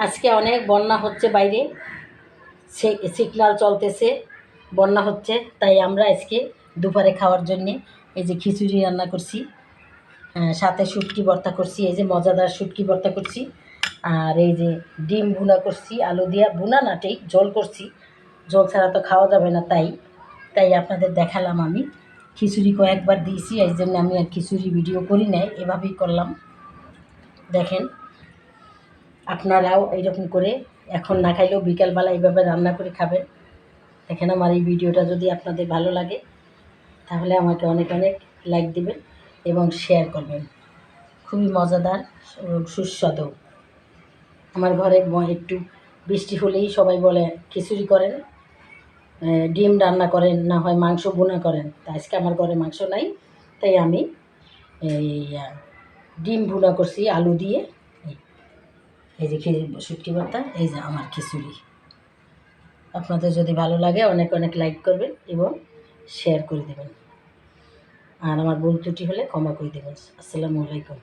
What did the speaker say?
আজকে অনেক বন্যা হচ্ছে বাইরে। সে- চলতেছে, বন্যা হচ্ছে, তাই আমরা আজকে দুপুরে খাওয়ার জন্যে এই যে খিচুড়ি রান্না করছি সাথে শুটকি ভর্তা করছি, এই যে মজাদার শুটকি ভর্তা করছি, আর এই যে ডিম ভুনা করছি, আলু দিয়া, ভুনা না, ঠিক জল করছি জল ছাড়া তো খাওয়া যাবে না তাই তাই আপনাদের দেখালাম আমি, খিচুড়ি কয়েকবার দিয়েছি, এই জন্য আমি আর খিচুড়ি ভিডিও করি নাই, এভাবেই করলাম, দেখেন। আপনারাও এইরকম করে এখন না খাইলেও বিকালবেলা এইভাবে রান্না করে খাবেন। দেখেন আমার এই ভিডিওটা যদি আপনাদের ভালো লাগে, তাহলে আমাকে অনেক অনেক লাইক দিবেন এবং শেয়ার করবেন। খুবই মজাদার সুস্বাদু। আমার ঘরে একটু বৃষ্টি হলেই সবাই বলে, খিচুড়ি করেন ডিম রান্না করেন, না হয় মাংস বোনা করেন। তা আজকে আমার ঘরে মাংস নাই, তাই আমি এই ডিম ভুনা করছি আলু দিয়ে। এই- যে খিচুড়ি, শুটকি ভর্তা, এই যে আমার খিচুড়ি। আপনাদের যদি ভালো লাগে, অনেক অনেক লাইক করবেন এবং শেয়ার করে দেবেন। আর আমার ভুল ত্রুটি হলে ক্ষমা করে দেবেন। আসসালামু আলাইকুম।